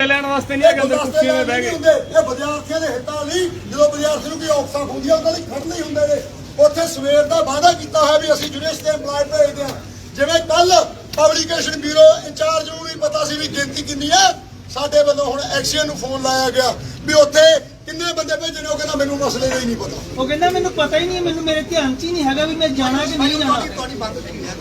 ਲੈਣ ਵਾਸਤੇ ਨਹੀਂ ਹੈਗਾ ਅੰਦਰ ਕੁਰਸੀਆਂ 'ਤੇ ਬਹਿ ਹੁੰਦੇ। ਇਹ ਵਿਦਿਆਰਥੀਆਂ ਦੇ ਹਿੱਤਾਂ ਲਈ ਜਦੋਂ ਵਿਦਿਆਰਥੀ ਨੂੰ ਕੋਈ ਔਕਸਾਂ ਹੁੰਦੀਆਂ ਉਹਨਾਂ ਲਈ ਖੜਨੇ ਹੀ ਹੁੰਦੇ ਨੇ ਉੱਥੇ ਸਵੇਰ ਦਾ ਵਾਅਦਾ ਕੀਤਾ ਹੋਇਆ ਵੀ ਅਸੀਂ ਯੂਨੀਵਰਸਿਟੀ ਦੇ EMPLOYE ਭੇਜਦੇ ਹਾਂ। ਜਿਵੇਂ ਕੱਲ ਪਬਲਿਕੇਸ਼ਨ ਬਿਊਰੋ ਇੰਚਾਰਜ ਨੂੰ ਵੀ ਪਤਾ ਸੀ ਵੀ ਗਿਣਤੀ ਕਿੰਨੀ ਹੈ ਸਾਡੇ ਵੱਲੋਂ ਹੁਣ ਐਕਸੀਅਨ ਨੂੰ ਫੋਨ ਲਾਇਆ ਗਿਆ ਵੀ ਉੱਥੇ ਕਿੰਨੇ ਬੰਦੇ ਭੇਜਣੇ ਉਹ ਕਹਿੰਦਾ ਮੈਨੂੰ ਮਸਲੇ ਦਾ ਹੀ ਨਹੀਂ ਪਤਾ। ਉਹ ਕਹਿੰਦਾ ਮੈਨੂੰ ਪਤਾ ਹੀ ਨਹੀਂ ਮੈਨੂੰ ਮੇਰੇ ਧਿਆਨ 'ਚ ਹੀ ਨਹੀਂ ਹੈਗਾ ਵੀ ਮੈਂ ਜਾਣਾ ਕਿ ਨਹੀਂ ਜਾਣਾ। ਤੁਹਾਡੀ ਮੰਗ ਕੀ ਹੈ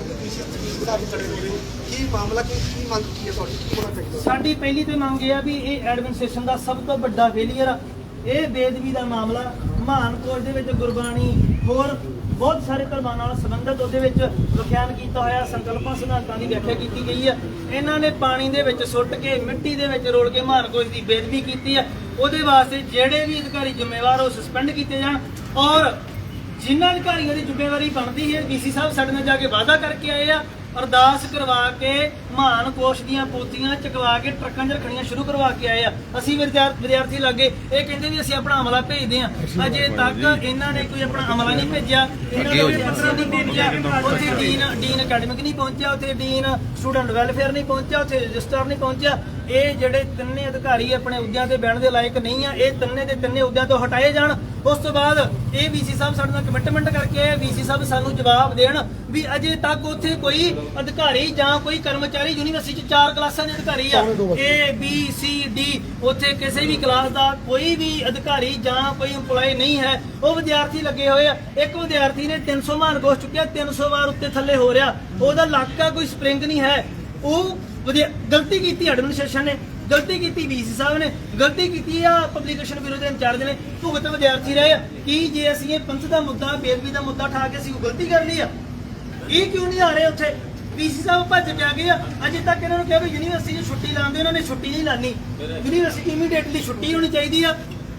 ਕੀ ਮਾਮਲਾ, ਕੀ ਕੀ ਮੰਗ ਕੀ ਹੈ ਤੁਹਾਡੀ? ਕੀ ਹੋਣਾ ਚਾਹੀਦਾ ਸਾਡੀ ਪਹਿਲੀ ਤੇ ਮੰਗ ਇਹ ਆ ਵੀ ਇਹ ਐਡਮਿਨਿਸਟ੍ਰੇਸ਼ਨ ਦਾ ਸਭ ਤੋਂ ਵੱਡਾ ਫੇਲਿਅਰ ਆ। ਇਹ ਬੇਦਬੀ ਦਾ ਮਾਮਲਾ ਮਹਾਨ ਦੇ ਵਿੱਚ ਗੁਰਬਾਣੀ, ਹੋਰ ਬਹੁਤ ਸਾਰੇ ਧਰਮਾਂ ਨਾਲ ਸੰਬੰਧਿਤ ਉਹਦੇ ਵਿੱਚ ਵਿਖਿਆਨ ਕੀਤਾ ਹੋਇਆ, ਸੰਕਲਪਾਂ, ਸਿਧਾਂਤਾਂ ਦੀ ਵਿਆਖਿਆ ਕੀਤੀ ਗਈ ਹੈ ਇਹਨਾਂ ਨੇ ਪਾਣੀ ਦੇ ਵਿੱਚ ਸੁੱਟ ਕੇ, ਮਿੱਟੀ ਦੇ ਵਿੱਚ ਰੋਲ ਕੇ ਮਹਾਨ ਕੋਸ਼ ਦੀ ਬੇਦਬੀ ਕੀਤੀ ਹੈ ਉਹਦੇ ਵਾਸਤੇ ਜਿਹੜੇ ਵੀ ਅਧਿਕਾਰੀ ਜ਼ਿੰਮੇਵਾਰ ਉਹ ਸਸਪੈਂਡ ਕੀਤੇ ਜਾਣ। ਔਰ ਜਿਨ੍ਹਾਂ ਅਧਿਕਾਰੀਆਂ ਦੀ ਜ਼ਿੰਮੇਵਾਰੀ ਬਣਦੀ ਹੈ ਡੀਸੀ ਸਾਹਿਬ ਸਾਡੇ ਨਾਲ ਜਾ ਕੇ ਵਾਅਦਾ ਕਰਕੇ ਆਏ ਆ। ਅਰਦਾਸ ਕਰਵਾ ਕੇ ਮਹਾਨ ਕੋਸ਼ ਦੀਆਂ ਪੋਥੀਆਂ ਚਕਵਾ ਕੇ ਟਰੱਕਾਂ 'ਚ ਰੱਖਣੀਆਂ ਸ਼ੁਰੂ ਕਰਵਾ ਕੇ ਆਏ ਆ। ਅਸੀਂ ਵਿਦਿਆਰ- ਵਿਦਿਆਰਥੀ ਲੱਗੇ ਇਹ ਕਹਿੰਦੇ ਵੀ ਅਸੀਂ ਆਪਣਾ ਅਮਲਾ ਭੇਜਦੇ ਆ ਅਜੇ ਤੱਕ ਇਹਨਾਂ ਨੇ ਕੋਈ ਆਪਣਾ ਅਮਲਾ ਨਹੀਂ ਭੇਜਿਆ। ਇਹਨਾਂ ਨੇ ਪੱਤਰ ਨਹੀਂ ਭੇਜਿਆ ਉੱਥੇ ਡੀਨ ਡੀਨ ਅਕੈਡਮਿਕ ਨਹੀਂ ਪਹੁੰਚਿਆ ਉੱਥੇ ਡੀਨ ਸਟੂਡੈਂਟ ਵੈਲਫੇਅਰ ਨਹੀਂ ਪਹੁੰਚਿਆ ਉੱਥੇ ਰਜਿਸਟਰ ਨਹੀਂ ਪਹੁੰਚਿਆ। ਇਹ ਜਿਹੜੇ ਤਿੰਨੇ ਅਧਿਕਾਰੀ ਆਪਣੇ ਅਹੁਦਿਆਂ ਤੇ ਬਹਿਣ ਦੇ ਲਾਇਕ ਨਹੀਂ ਆ ਇਹ ਤਿੰਨੇ ਦੇ ਤਿੰਨੇ ਅਹੁਦਿਆਂ ਤੋਂ ਹਟਾਏ ਜਾਣ। ਉਸ ਤੋਂ ਬਾਅਦ ਇਹ ਵੀਸੀ ਸਾਹਿਬ ਸਾਡੇ ਨਾਲ ਕਮਿਟਮੈਂਟ ਕਰਕੇ ਵੀਸੀ ਸਾਹਿਬ ਸਾਨੂੰ ਜਵਾਬ ਦੇਣ ਵੀ ਅਜੇ ਤੱਕ ਉੱਥੇ ਕੋਈ ਅਧਿਕਾਰੀ ਜਾਂ ਕੋਈ ਕਰਮਚਾਰੀ ਯੂਨੀਵਰਸਿਟੀ ਚ ਚਾਰ ਕਲਾਸਾਂ ਦੇ ਅਧਿਕਾਰੀ ਆ। A B C D ਉੱਥੇ ਕਿਸੇ ਵੀ ਕਲਾਸ ਦਾ ਕੋਈ ਵੀ ਅਧਿਕਾਰੀ ਜਾਂ ਕੋਈ EMPLOYE ਨਹੀਂ ਹੈ। ਉਹ ਵਿਦਿਆਰਥੀ ਲੱਗੇ ਹੋਏ ਆ। ਇੱਕ ਵਿਦਿਆਰਥੀ ਨੇ 300 ਮਾਰ ਗੋਸ਼ ਚੁੱਕਿਆ 300 ਵਾਰ ਉੱਤੇ ਥੱਲੇ ਹੋ ਰਿਹਾ। ਉਹਦਾ ਇਲਾਕਾ ਕੋਈ ਸਪ੍ਰਿੰਗ ਨਹੀਂ ਹੈ। ਉਹ ਵਧੀਆ, ਗਲਤੀ ਕੀਤੀ ਐਡਮਿਨਿਸਟ੍ਰੇਸ਼ਨ ਨੇ, ਗਲਤੀ ਕੀਤੀ ਵੀਸੀ ਸਾਹਿਬ ਨੇ, ਗਲਤੀ ਕੀਤੀ ਆ ਪਬਲਿਕੇਸ਼ਨ ਬਿਊਰੋ ਦੇ ਇੰਚਾਰਜ ਨੇ। ਭੁਗਤ ਵਿਦਿਆਰਥੀ ਰਹੇ ਆ, ਕੀ ਜੇ ਅਸੀਂ ਇਹ ਪੰਥ ਦਾ ਮੁੱਦਾ ਬੇਦਬੀ ਦਾ ਮੁੱਦਾ ਠਾ ਕੇ ਅਸੀਂ ਕੋਈ ਗਲਤੀ ਕਰ ਲਈ ਆ? ਇਹ ਕਿਉਂ ਨਹੀਂ ਆ ਰਹੇ ਉੱਥੇ? ਵੀਸੀ ਸਾਹਿਬ ਭੱਜ ਕੇ ਆ ਗਏ ਆ। ਅਜੇ ਤੱਕ ਇਹਨਾਂ ਨੂੰ ਕਿਹਾ ਵੀ ਯੂਨੀਵਰਸਿਟੀ 'ਚ ਛੁੱਟੀ ਲਾਉਂਦੇ, ਉਹਨਾਂ ਨੇ ਛੁੱਟੀ ਨਹੀਂ ਲਾਣੀ। ਯੂਨੀਵਰਸਿਟੀ ਇਮੀਡੀਏਟਲੀ ਛੁੱਟੀ ਹੋਣੀ ਚਾਹੀਦੀ ਆ।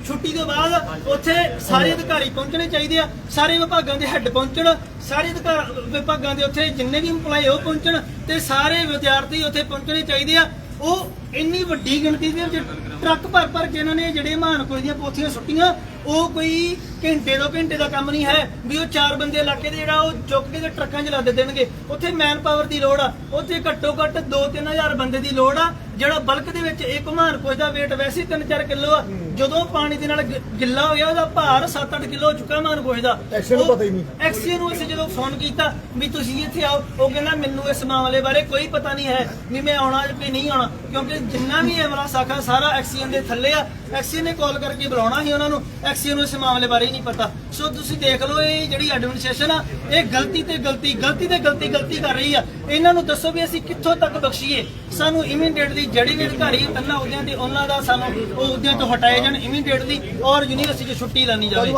ਛੁੱਟੀ ਤੋਂ ਬਾਅਦ ਉੱਥੇ ਸਾਰੇ ਅਧਿਕਾਰੀ ਪਹੁੰਚਣੇ ਚਾਹੀਦੇ ਆ, ਸਾਰੇ ਵਿਭਾਗਾਂ ਦੇ ਹੈੱਡ ਪਹੁੰਚਣ, ਸਾਰੇ ਅਧਿਕਾਰ ਵਿਭਾਗਾਂ ਦੇ ਉੱਥੇ ਜਿੰਨੇ ਵੀ EMPLOYE ਉਹ ਪਹੁੰਚਣ ਤੇ ਸਾਰੇ ਵਿਦਿਆਰਥੀ ਉੱਥੇ ਪਹੁੰਚਣੇ ਚਾਹੀਦੇ ਆ। ਉਹ ਇੰਨੀ ਵੱਡੀ ਗਿਣਤੀ ਦੇ ਵਿੱਚ ਟਰੱਕ ਭਰ ਭਰ ਕੇ ਇਹਨਾਂ ਨੇ ਜਿਹੜੇ ਮਹਾਨ ਦੀਆਂ ਪੋਥੀਆਂ ਸੁੱਟੀਆਂ, ਉਹ ਕੋਈ ਘੰਟੇ ਦੋ ਘੰਟੇ ਦਾ ਕੰਮ ਨਹੀਂ ਹੈ ਵੀ ਉਹ ਚਾਰ ਬੰਦੇ ਇਲਾਕੇ ਦੇ ਜਿਹੜਾ ਉਹ ਚੁੱਕ ਕੇ ਤੇ ਟਰੱਕਾਂ 'ਚ ਲੱਦ ਦੇਣਗੇ। ਉੱਥੇ ਮੈਨ ਪਾਵਰ ਦੀ ਲੋੜ ਆ, ਉੱਥੇ ਘੱਟੋ ਘੱਟ 2-3000 ਬੰਦੇ ਦੀ ਲੋੜ ਆ ਜਿਹੜਾ ਬਲਕ ਦੇ ਵਿੱਚ ਇੱਕ ਮਹਾਨ ਕੋਸ਼ ਦਾ weight ਵੈਸੇ 3-4 ਕਿਲੋ ਆ। ਜਦੋਂ ਪਾਣੀ ਦੇ ਨਾਲ ਗਿੱਲਾ ਹੋ ਗਿਆ ਉਹਦਾ ਭਾਰ 7-8 ਕਿਲੋ ਚੁੱਕਾ ਮਹਾਨ ਕੋਸ਼ ਦਾ। ਐਕਸੀਅਨ ਨੂੰ ਉਹ- ਪਤਾ ਹੀ ਨਹੀਂ। ਐਕਸੀਅਨ ਨੂੰ ਅਸੀਂ ਜਦੋਂ ਫੋਨ ਕੀਤਾ ਵੀ ਤੁਸੀਂ ਇੱਥੇ ਆਓ ਉਹ ਕਹਿੰਦਾ ਮੈਨੂੰ ਇਸ ਮਾਮਲੇ ਬਾਰੇ ਕੋਈ ਪਤਾ ਨਹੀਂ ਹੈ ਵੀ ਮੈਂ ਆਉਣਾ ਕਿ ਨਹੀਂ ਆਉਣਾ ਕਿਉਂਕਿ ਜਿੰਨਾ ਵੀ ਅਮਲਾ ਸਾਖਾ ਸਾਰਾ ਐਕਸੀਅਨ ਦੇ ਥੱਲੇ ਆ। ਐਕਸੀਅਨ ਨੇ ਕਾਲ ਕਰਕੇ ਬੁਲਾਉਣਾ ਸੀ ਉਹਨਾਂ ਨੂੰ ਐਕਸੀਅਨ ਨੂੰ ਇਸ ਮਾਮਲੇ ਬਾਰੇ ਹੀ ਨਹੀਂ ਪਤਾ। ਸੋ ਤੁਸੀਂ ਦੇਖ ਲਓ ਇਹ ਜਿਹੜੀ ਐਡਮਿਨਿਸਟ੍ਰੇਸ਼ਨ ਆ ਇਹ ਗਲਤੀ ਤੇ ਗਲਤੀ ਗਲਤੀ ਤੇ ਗਲਤੀ ਗਲਤੀ ਕਰ ਰਹੀ ਆ। ਇਹਨਾਂ ਨੂੰ ਦੱਸੋ ਵੀ ਅਸੀਂ ਕਿੱਥੋਂ ਤੱਕ ਬਖਸ਼ੀਏ। ਸਾਨੂੰ ਇਮੀਡੀਏਟਲੀ ਜਿਹੜੀ ਵੀ ਅਧਿਕਾਰੀ ਤੰਨਾ ਅਹੁਦਿਆਂ ਤੇ ਉਹਨਾਂ ਦਾ ਸਾਨੂੰ ਉਹ ਅਹੁਦਿਆਂ ਤੋਂ ਹਟਾਏ ਜਾਣ ਇਮੀਡੀਏਟਲੀ ਔਰ ਯੂਨੀਵਰਸਿਟੀ 'ਚ ਛੁੱਟੀ ਲਾਣੀ ਜਾਵੇ।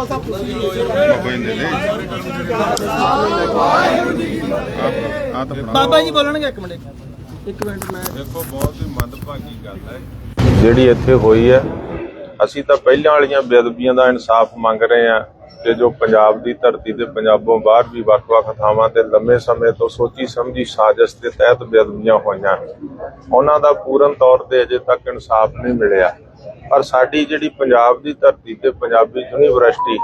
ਬਾਬਾ ਜੀ ਬੋਲਣਗੇ ਇੱਕ ਮਿੰਟ। ਇੱਕ ਮਿੰਟ ਮੈਂ ਦੇਖੋ ਬਹੁਤ ਹੀ ਮੰਦਭਾਗੀ ਗੱਲ ਹੈ। ਜਿਹੜੀ ਇੱਥੇ ਹੋਈ ਹੈ ਅਸੀਂ ਤਾਂ ਪਹਿਲਾਂ ਵਾਲੀਆਂ ਬੇਅਦਬੀਆਂ ਦਾ ਇਨਸਾਫ ਮੰਗ ਰਹੇ ਹਾਂ ਕਿ ਜੋ ਪੰਜਾਬ ਦੀ ਧਰਤੀ ਤੇ ਪੰਜਾਬੋਂ ਬਾਹਰ ਵੀ ਵੱਖ-ਵੱਖ ਥਾਵਾਂ ਤੇ ਲੰਮੇ ਸਮੇਂ ਤੋਂ ਸੋਚੀ ਸਮਝੀ ਸਾਜ਼ਿਸ਼ ਦੇ ਤਹਿਤ ਬੇਅਦਬੀਆਂ ਹੋਈਆਂ। ਉਹਨਾਂ ਦਾ ਪੂਰਨ ਤੌਰ ਤੇ ਅਜੇ ਤੱਕ ਇਨਸਾਫ ਨਹੀਂ ਮਿਲਿਆ। ਪਰ ਸਾਡੀ ਜਿਹੜੀ ਪੰਜਾਬ ਦੀ ਧਰਤੀ ਤੇ ਪੰਜਾਬੀ ਯੂਨੀਵਰਸਿਟੀ,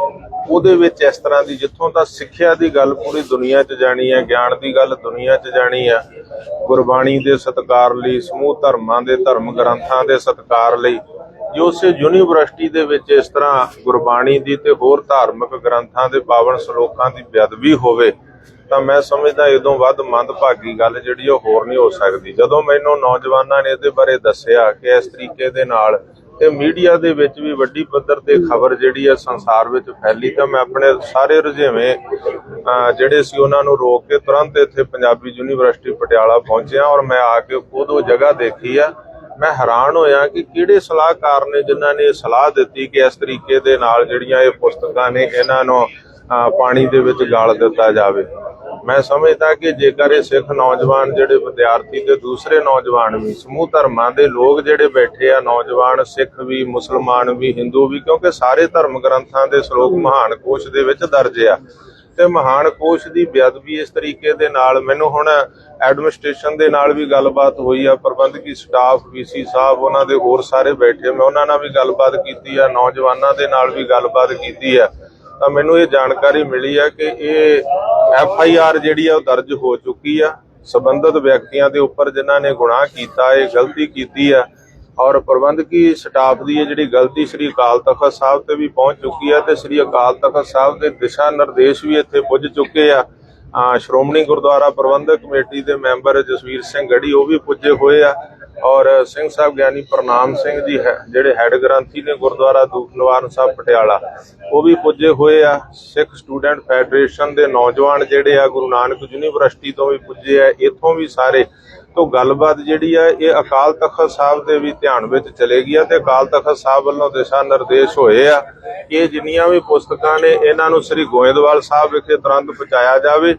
ਉਹਦੇ ਵਿੱਚ ਇਸ ਤਰ੍ਹਾਂ ਦੀ ਜਿੱਥੋਂ ਤਾਂ ਸਿੱਖਿਆ ਦੀ ਗੱਲ ਪੂਰੀ ਦੁਨੀਆ 'ਚ ਜਾਣੀ ਹੈ, ਗਿਆਨ ਦੀ ਗੱਲ ਦੁਨੀਆ 'ਚ ਜਾਣੀ ਹੈ, ਗੁਰਬਾਣੀ ਦੇ ਸਤਿਕਾਰ ਲਈ, ਸਮੂਹ ਧਰਮਾਂ ਦੇ ਧਰਮ ਗ੍ਰੰਥਾਂ ਦੇ ਸਤਿਕਾਰ ਲਈ ਜੇ ਉਸੇ ਯੂਨੀਵਰਸਿਟੀ ਦੇ ਵਿੱਚ ਇਸ ਤਰ੍ਹਾਂ ਗੁਰਬਾਣੀ ਦੀ ਤੇ ਹੋਰ ਧਾਰਮਿਕ ਗ੍ਰੰਥਾਂ ਦੇ ਪਾਵਨ ਸ਼ਲੋਕਾਂ ਦੀ ਬੇਅਦਬੀ ਹੋਵੇ, ਤਾਂ ਮੈਂ ਸਮਝਦਾ ਇਦੋਂ ਵੱਧ ਮੰਦਭਾਗੀ ਗੱਲ ਜਿਹੜੀ ਉਹ ਹੋਰ ਨਹੀਂ ਹੋ ਸਕਦੀ। ਜਦੋਂ ਮੈਨੂੰ ਨੌਜਵਾਨਾਂ ਨੇ ਇਹਦੇ ਬਾਰੇ ਦੱਸਿਆ ਕਿ ਇਸ ਤਰੀਕੇ ਦੇ ਨਾਲ ਤੇ ਮੀਡੀਆ ਦੇ ਵਿੱਚ ਵੀ ਵੱਡੀ ਪੱਧਰ ਤੇ ਖਬਰ ਜਿਹੜੀ ਆ ਸੰਸਾਰ ਵਿੱਚ ਫੈਲੀ, ਤਾਂ ਮੈਂ ਆਪਣੇ ਸਾਰੇ ਰੁਝੇਵੇਂ ਜਿਹੜੇ ਸੀ ਉਹਨਾਂ ਨੂੰ ਰੋਕ ਕੇ ਤੁਰੰਤ ਇੱਥੇ ਪੰਜਾਬੀ ਯੂਨੀਵਰਸਿਟੀ ਪਟਿਆਲਾ ਪਹੁੰਚਿਆ ਔਰ ਮੈਂ ਆ ਕੇ ਖੁਦ ਉਹ ਜਗ੍ਹਾ ਦੇਖੀ ਆ ਮੈਂ ਹੈਰਾਨ ਹੋਇਆ ਕਿ ਕਿਹੜੇ ਸਲਾਹਕਾਰ ਨੇ ਜਿਨ੍ਹਾਂ ਨੇ ਸਲਾਹ ਦਿੱਤੀ ਕਿ ਇਸ ਤਰੀਕੇ ਦੇ ਨਾਲ ਜਿਹੜੀਆਂ ਇਹ ਪੁਸਤਕਾਂ ਨੇ ਇਹਨਾਂ ਨੂੰ ਪਾਣੀ ਦੇ ਵਿੱਚ ਗਾਲ ਦਿੱਤਾ ਜਾਵੇ। ਮੈਂ ਸਮਝਦਾ ਕਿ ਜੇਕਰ ਇਹ ਸਿੱਖ ਨੌਜਵਾਨ ਜਿਹੜੇ ਵਿਦਿਆਰਥੀ ਤੇ ਦੂਸਰੇ ਨੌਜਵਾਨ ਵੀ, ਸਮੂਹ ਧਰਮਾਂ ਦੇ ਲੋਕ ਜਿਹੜੇ ਬੈਠੇ ਆ, ਨੌਜਵਾਨ, ਸਿੱਖ ਵੀ, ਮੁਸਲਮਾਨ ਵੀ, ਹਿੰਦੂ ਵੀ, ਕਿਉਂਕਿ ਸਾਰੇ ਧਰਮ ਗ੍ਰੰਥਾਂ ਦੇ ਸ਼ਲੋਕ ਮਹਾਨ ਕੋਸ਼ ਦੇ ਵਿੱਚ ਦਰਜ ਆ। ਤੇ ਮਹਾਨ ਕੋਸ਼ ਦੀ ਬੇਅਦਬੀ ਇਸ ਤਰੀਕੇ ਦੇ ਨਾਲ ਮੈਨੂੰ ਹੁਣ ਐਡਮਿਨਿਸਟ੍ਰੇਸ਼ਨ ਦੇ ਨਾਲ ਵੀ ਗੱਲਬਾਤ ਹੋਈ ਆ, ਪ੍ਰਬੰਧਕੀ ਸਟਾਫ ਵੀਸੀ ਸਾਹਿਬ, ਉਹਨਾਂ ਦੇ ਹੋਰ ਸਾਰੇ ਬੈਠੇ ਮੈਂ ਉਹਨਾਂ ਨਾਲ ਵੀ ਗੱਲਬਾਤ ਕੀਤੀ ਆ, ਨੌਜਵਾਨਾਂ ਦੇ ਨਾਲ ਵੀ ਗੱਲਬਾਤ ਕੀਤੀ ਆ। ਤਾਂ ਮੈਨੂੰ ਇਹ ਜਾਣਕਾਰੀ ਮਿਲੀ ਆ ਕਿ ਇਹ ਐਫ ਆਈ ਆਰ ਜਿਹੜੀ ਆ, ਉਹ ਦਰਜ ਹੋ ਚੁੱਕੀ ਆ। ਸਬੰਧਤ ਵਿਅਕਤੀਆਂ ਦੇ ਉੱਪਰ ਜਿਨ੍ਹਾਂ ਨੇ ਗੁਨਾਹ ਕੀਤਾ, ਇਹ ਗਲਤੀ ਕੀਤੀ ਆ। ਔਰ ਪ੍ਰਬੰਧਕੀ ਸਟਾਫ ਦੀ ਇਹ ਜਿਹੜੀ ਗਲਤੀ ਸ੍ਰੀ ਅਕਾਲ ਤਖਤ ਸਾਹਿਬ ਤੇ ਵੀ ਪਹੁੰਚ ਚੁੱਕੀ ਹੈ ਤੇ ਸ੍ਰੀ ਅਕਾਲ ਤਖਤ ਸਾਹਿਬ ਦੇ ਦਿਸ਼ਾ ਨਿਰਦੇਸ਼ ਵੀ ਇੱਥੇ ਪੁੱਜ ਚੁੱਕੇ ਆ। ਸ਼੍ਰੋਮਣੀ ਗੁਰਦੁਆਰਾ ਪ੍ਰਬੰਧਕ ਕਮੇਟੀ ਦੇ ਮੈਂਬਰ ਜਸਵੀਰ ਸਿੰਘ ਗੜੀ, ਉਹ ਵੀ ਪੁੱਜੇ ਹੋਏ ਆ। ਔਰ ਸਿੰਘ ਸਾਹਿਬ ਗਿਆਨੀ ਪ੍ਰਨਾਮ ਸਿੰਘ ਜੀ ਹੈ, ਜਿਹੜੇ ਹੈੱਡ ਗ੍ਰੰਥੀ ਨੇ ਗੁਰਦੁਆਰਾ ਦੂਖ ਨਿਵਾਰਨ ਸਾਹਿਬ ਪਟਿਆਲਾ, ਉਹ ਵੀ ਪੁੱਜੇ ਹੋਏ ਆ। ਸਿੱਖ ਸਟੂਡੈਂਟ ਫੈਡਰੇਸ਼ਨ ਦੇ ਨੌਜਵਾਨ ਜਿਹੜੇ ਆ, ਗੁਰੂ ਨਾਨਕ ਯੂਨੀਵਰਸਿਟੀ ਤੋਂ ਵੀ ਪੁੱਜੇ ਆ। ਇੱਥੋਂ ਵੀ ਸਾਰੇ ਤੋਂ ਗੱਲਬਾਤ ਜਿਹੜੀ ਆ, ਇਹ ਅਕਾਲ ਤਖਤ ਸਾਹਿਬ ਦੇ ਵੀ ਧਿਆਨ ਵਿੱਚ ਚਲੇ ਗਈ ਆ ਤੇ ਅਕਾਲ ਤਖਤ ਸਾਹਿਬ ਵੱਲੋਂ ਦਿਸ਼ਾ ਨਿਰਦੇਸ਼ ਹੋਏ ਆ ਕਿ ਜਿੰਨੀਆਂ ਵੀ ਪੁਸਤਕਾਂ ਨੇ, ਇਹਨਾਂ ਨੂੰ ਸ੍ਰੀ ਗੋਇੰਦਵਾਲ ਸਾਹਿਬ ਵਿਖੇ ਤੁਰੰਤ ਪਹੁੰਚਾਇਆ ਜਾਵੇ।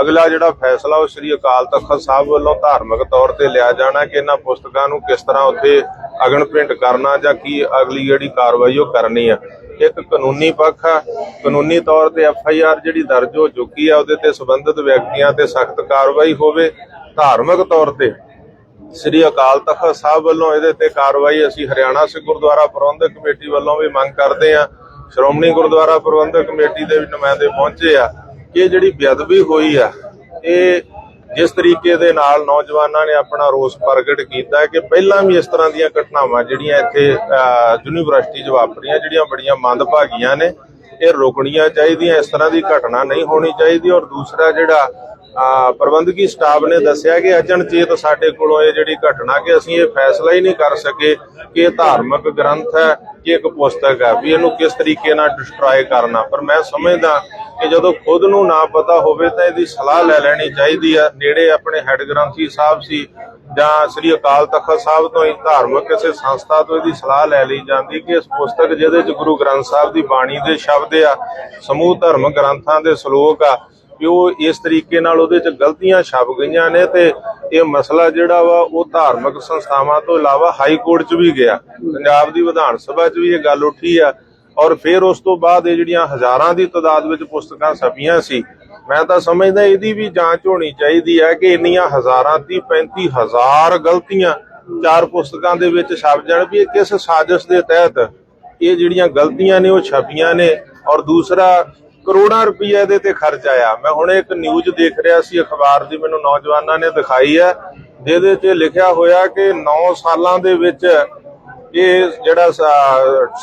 ਅਗਲਾ ਜਿਹੜਾ ਫੈਸਲਾ ਉਹ ਸ੍ਰੀ ਅਕਾਲ ਤਖਤ ਸਾਹਿਬ ਵੱਲੋਂ ਧਾਰਮਿਕ ਤੌਰ ਤੇ ਲਿਆ ਜਾਣਾ ਕਿ ਇਹਨਾਂ ਪੁਸਤਕਾਂ ਨੂੰ ਕਿਸ ਤਰ੍ਹਾਂ ਉੱਥੇ ਅਗਨ ਭਿੰਟ ਕਰਨਾ ਜਾਂ ਕੀ ਅਗਲੀ ਜਿਹੜੀ ਕਾਰਵਾਈ ਉਹ ਕਰਨੀ ਆ। ਇੱਕ ਕਾਨੂੰਨੀ ਪੱਖ ਆ, ਕਾਨੂੰਨੀ ਤੌਰ ਤੇ ਐਫ ਆਈ ਆਰ ਜਿਹੜੀ ਦਰਜ ਹੋ ਚੁੱਕੀ ਆ, ਉਹਦੇ ਤੇ ਸਬੰਧਤ ਵਿਅਕਤੀਆਂ ਤੇ ਸਖਤ ਕਾਰਵਾਈ ਹੋਵੇ। ਧਾਰਮਿਕ ਤੌਰ ਤੇ ਸ੍ਰੀ ਅਕਾਲ ਤਖਤ ਸਾਹਿਬ ਵੱਲੋਂ ਇਹਦੇ ਤੇ ਕਾਰਵਾਈ ਅਸੀਂ ਹਰਿਆਣਾ ਸਿੱਖ ਗੁਰਦੁਆਰਾ ਪ੍ਰਬੰਧਕ ਕਮੇਟੀ ਵੱਲੋਂ ਵੀ ਮੰਗ ਕਰਦੇ ਆ ਸ਼੍ਰੋਮਣੀ ਗੁਰਦੁਆਰਾ ਪ੍ਰਬੰਧਕ ਕਮੇਟੀ ਦੇ ਵੀ ਨੁਮਾਇੰਦੇ ਪਹੁੰਚੇ ਆ ਇਹ ਜਿਹੜੀ ਬੇਅਦਬੀ ਹੋਈ ਆ, ਇਹ ਜਿਸ ਤਰੀਕੇ ਦੇ ਨਾਲ ਨੌਜਵਾਨਾਂ ਨੇ ਆਪਣਾ ਰੋਸ ਪ੍ਰਗਟ ਕੀਤਾ ਕਿ ਪਹਿਲਾਂ ਵੀ ਇਸ ਤਰ੍ਹਾਂ ਦੀਆਂ ਘਟਨਾਵਾਂ ਜਿਹੜੀਆਂ ਇੱਥੇ ਯੂਨੀਵਰਸਿਟੀ 'ਚ ਵਾਪਰੀਆਂ, ਜਿਹੜੀਆਂ ਬੜੀਆਂ ਮੰਦਭਾਗੀਆਂ ਨੇ, ਇਹ ਰੋਕਣੀਆਂ ਚਾਹੀਦੀਆਂ, ਇਸ ਤਰ੍ਹਾਂ ਦੀ ਘਟਨਾ ਨਹੀਂ ਹੋਣੀ ਚਾਹੀਦੀ ਔਰ ਦੂਸਰਾ ਜਿਹੜਾ ਪ੍ਰਬੰਧਕੀ ਸਟਾਫ ਨੇ ਦੱਸਿਆ ਕਿ ਅਚਨਚੇਤ ਸਾਡੇ ਕੋਲੋਂ ਇਹ ਜਿਹੜੀ ਘਟਨਾ ਕਿ ਅਸੀਂ ਇਹ ਫੈਸਲਾ ਹੀ ਨਹੀਂ ਕਰ ਸਕੇ ਕਿ ਇਹ ਧਾਰਮਿਕ ਗ੍ਰੰਥ ਹੈ, ਕਿ ਇੱਕ ਪੁਸਤਕ ਹੈ, ਵੀ ਇਹਨੂੰ ਕਿਸ ਤਰੀਕੇ ਨਾਲ ਡਿਸਟਰੋਏ ਕਰਨਾ। ਪਰ ਮੈਂ ਸਮਝਦਾ ਕਿ ਜਦੋਂ ਖੁਦ ਨੂੰ ਨਾ ਪਤਾ ਹੋਵੇ ਤਾਂ ਇਹਦੀ ਸਲਾਹ ਲੈ ਲੈਣੀ ਚਾਹੀਦੀ ਆ। ਨੇੜੇ ਆਪਣੇ ਹੈੱਡ ਗ੍ਰੰਥੀ ਸਾਹਿਬ ਸੀ ਜਾਂ ਸ੍ਰੀ ਅਕਾਲ ਤਖਤ ਸਾਹਿਬ ਤੋਂ ਹੀ ਧਾਰਮਿਕ ਕਿਸੇ ਸੰਸਥਾ ਤੋਂ ਇਹਦੀ ਸਲਾਹ ਲੈ ਲਈ ਜਾਂਦੀ ਕਿ ਇਸ ਪੁਸਤਕ ਜਿਹਦੇ ਚ ਗੁਰੂ ਗ੍ਰੰਥ ਸਾਹਿਬ ਦੀ ਬਾਣੀ ਦੇ ਸ਼ਬਦ ਆ, ਸਮੂਹ ਧਰਮ ਗ੍ਰੰਥਾਂ ਦੇ ਸ਼ਲੋਕ ਆ ਵੀ ਉਹ ਇਸ ਤਰੀਕੇ ਨਾਲ ਉਹਦੇ ਚ ਗਲਤੀਆਂ ਛਪ ਗਈਆਂ ਨੇ ਤੇ ਇਹ ਮਸਲਾ ਜਿਹੜਾ ਵਾ ਉਹ ਧਾਰਮਿਕ ਸੰਸਥਾਵਾਂ ਤੋਂ ਇਲਾਵਾ ਹਾਈ ਕੋਰਟ ਚ ਵੀ ਗਿਆ। ਪੰਜਾਬ ਦੀ ਵਿਧਾਨ ਸਭਾ ਚ ਵੀ ਇਹ ਗੱਲ ਉੱਠੀ ਆ ਔਰ ਫਿਰ ਉਸ ਤੋਂ ਬਾਅਦ ਇਹ ਜਿਹੜੀਆਂ ਹਜ਼ਾਰਾਂ ਦੀ ਤਾਦਾਦ ਵਿੱਚ ਪੁਸਤਕਾਂ ਛਪੀਆਂ ਸੀ, ਮੈਂ ਤਾਂ ਸਮਝਦਾ ਇਹਦੀ ਵੀ ਜਾਂਚ ਹੋਣੀ ਚਾਹੀਦੀ ਹੈ ਕਿ ਇੰਨੀਆਂ ਹਜ਼ਾਰਾਂ ਦੀ 35000 ਗਲਤੀਆਂ ਚਾਰ ਪੁਸਤਕਾਂ ਦੇ ਵਿੱਚ ਛਪ ਜਾਣ ਵੀ ਇਹ ਕਿਸ ਸਾਜ਼ਿਸ਼ ਦੇ ਤਹਿਤ ਇਹ ਜਿਹੜੀਆਂ ਗਲਤੀਆਂ ਨੇ ਉਹ ਛਪੀਆਂ ਨੇ ਔਰ ਦੂਸਰਾ ਕਰੋੜਾਂ ਰੁਪਈਆ ਇਹਦੇ ਤੇ ਖਰਚ ਆਇਆ। ਮੈਂ ਹੁਣ ਇੱਕ ਨਿਊਜ਼ ਦੇਖ ਰਿਹਾ ਸੀ, ਅਖਬਾਰ ਦੀ, ਮੈਨੂੰ ਨੌਜਵਾਨਾਂ ਨੇ ਦਿਖਾਈ ਹੈ। ਜਿਹਦੇ 'ਚ ਲਿਖਿਆ ਹੋਇਆ ਕਿ 9 ਸਾਲਾਂ ਦੇ ਵਿੱਚ ਇਹ ਜਿਹੜਾ ਸ-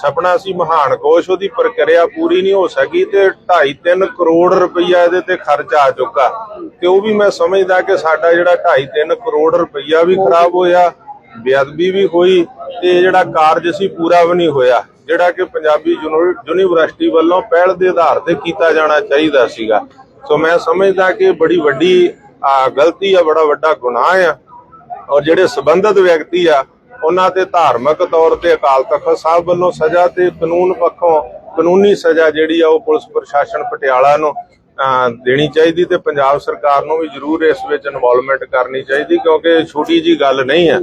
ਸੁਪਨਾ ਸੀ, ਮਹਾਨ ਕੋਸ਼, ਉਹਦੀ ਪ੍ਰਕਿਰਿਆ ਪੂਰੀ ਨਹੀਂ ਹੋ ਸਕੀ ਤੇ 2.5-3 ਕਰੋੜ ਰੁਪਈਆ ਇਹਦੇ ਤੇ ਖਰਚ ਆ ਚੁੱਕਾ। ਤੇ ਉਹ ਵੀ ਮੈਂ ਸਮਝਦਾ ਕਿ ਸਾਡਾ ਜਿਹੜਾ 2.5-3 ਕਰੋੜ ਰੁਪਈਆ ਵੀ ਖਰਾਬ ਹੋਇਆ। ਬੇਅਦਬੀ ਵੀ ਹੋਈ ਤੇ ਜਿਹੜਾ ਕਾਰਜ ਸੀ ਪੂਰਾ ਵੀ ਨਹੀਂ ਹੋਇਆ, ਜਿਹੜਾ ਕਿ ਪੰਜਾਬੀ ਯੂਨੀਵਰਸਿਟੀ ਵੱਲੋਂ ਪਹਿਲ ਦੇ ਆਧਾਰ ਤੇ ਕੀਤਾ ਜਾਣਾ ਚਾਹੀਦਾ ਸੀਗਾ। ਸੋ ਮੈਂ ਸਮਝਦਾ ਕਿ ਬੜੀ ਵੱਡੀ ਗਲਤੀ ਆ, ਬੜਾ ਵੱਡਾ ਗੁਨਾਹ ਆ ਔਰ ਜਿਹੜੇ ਸਬੰਧਤ ਵਿਅਕਤੀ ਆ, ਉਹਨਾਂ ਤੇ ਧਾਰਮਿਕ ਤੌਰ ਤੇ ਅਕਾਲ ਤਖਤ ਸਾਹਿਬ ਵੱਲੋਂ ਸਜ਼ਾ ਤੇ ਕਾਨੂੰਨ ਪੱਖੋਂ ਕਾਨੂੰਨੀ ਸਜ਼ਾ ਜਿਹੜੀ ਆ ਉਹ ਪੁਲਿਸ ਪ੍ਰਸ਼ਾਸਨ ਪਟਿਆਲਾ ਨੂੰ ਦੇਣੀ ਚਾਹੀਦੀ ਤੇ ਪੰਜਾਬ ਸਰਕਾਰ ਨੂੰ ਵੀ ਜ਼ਰੂਰ ਇਸ ਵਿੱਚ ਇਨਵੋਲਵਮੈਂਟ ਕਰਨੀ ਚਾਹੀਦੀ, ਕਿਉਂਕਿ ਛੋਟੀ ਜੀ ਗੱਲ ਨਹੀਂ ਹੈ।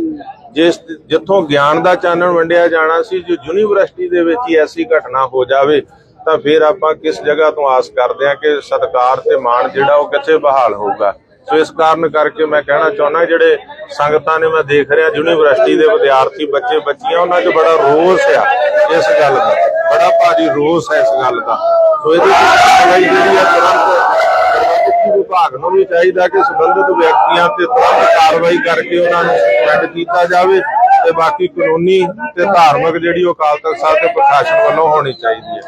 ਜਿਸ ਜਿੱਥੋਂ ਗਿਆਨ ਦਾ ਚਾਨਣ ਵੰਡਿਆ ਜਾਣਾ ਸੀ, ਜੋ ਯੂਨੀਵਰਸਿਟੀ ਦੇ ਵਿੱਚ ਹੀ ਐਸੀ ਘਟਨਾ ਹੋ ਜਾਵੇ, ਤਾਂ ਫਿਰ ਆਪਾਂ ਕਿਸ ਜਗ੍ਹਾ ਤੋਂ ਆਸ ਕਰਦੇ ਹਾਂ ਕਿ ਸਤਕਾਰ ਤੇ ਮਾਣ ਜਿਹੜਾ ਉਹ ਕਿੱਥੇ ਬਹਾਲ ਹੋਊਗਾ। ਸੋ ਇਸ ਕਾਰਨ ਕਰਕੇ ਮੈਂ ਕਹਿਣਾ ਚਾਹੁੰਦਾ, ਜਿਹੜੇ ਸੰਗਤਾਂ ਨੇ ਮੈਂ ਦੇਖ ਰਿਹਾ, ਯੂਨੀਵਰਸਿਟੀ ਦੇ ਵਿਦਿਆਰਥੀ, ਬੱਚੇ, ਬੱਚੀਆਂ, ਉਹਨਾਂ 'ਚ ਬੜਾ ਰੋਸ ਆ ਇਸ ਗੱਲ ਦਾ। ਬੜਾ ਭਾਰੀ ਰੋਸ ਹੈ ਇਸ ਗੱਲ ਦਾ। ਸੋ ਇਹਦੀ ਕਾਰਵਾਈ ਜਿਹੜੀ ਆ ਤੁਰੰਤ ਵਿਭਾਗ ਨੂੰ ਵੀ ਚਾਹੀਦਾ ਕਿ ਸੰਬੰਧਿਤ ਵਿਅਕਤੀਆਂ ਤੇ ਤੁਰੰਤ ਕਾਰਵਾਈ ਕਰਕੇ ਉਹਨਾਂ ਨੂੰ ਸਸਪੈਂਡ ਕੀਤਾ ਜਾਵੇ ਤੇ ਬਾਕੀ ਕਾਨੂੰਨੀ ਤੇ ਧਾਰਮਿਕ ਜਿਹੜੀ ਉਹ ਅਕਾਲ ਤਖਤ ਸਾਹਿਬ ਦੇ ਪ੍ਰਸ਼ਾਸਨ ਵੱਲੋਂ ਹੋਣੀ ਚਾਹੀਦੀ ਹੈ।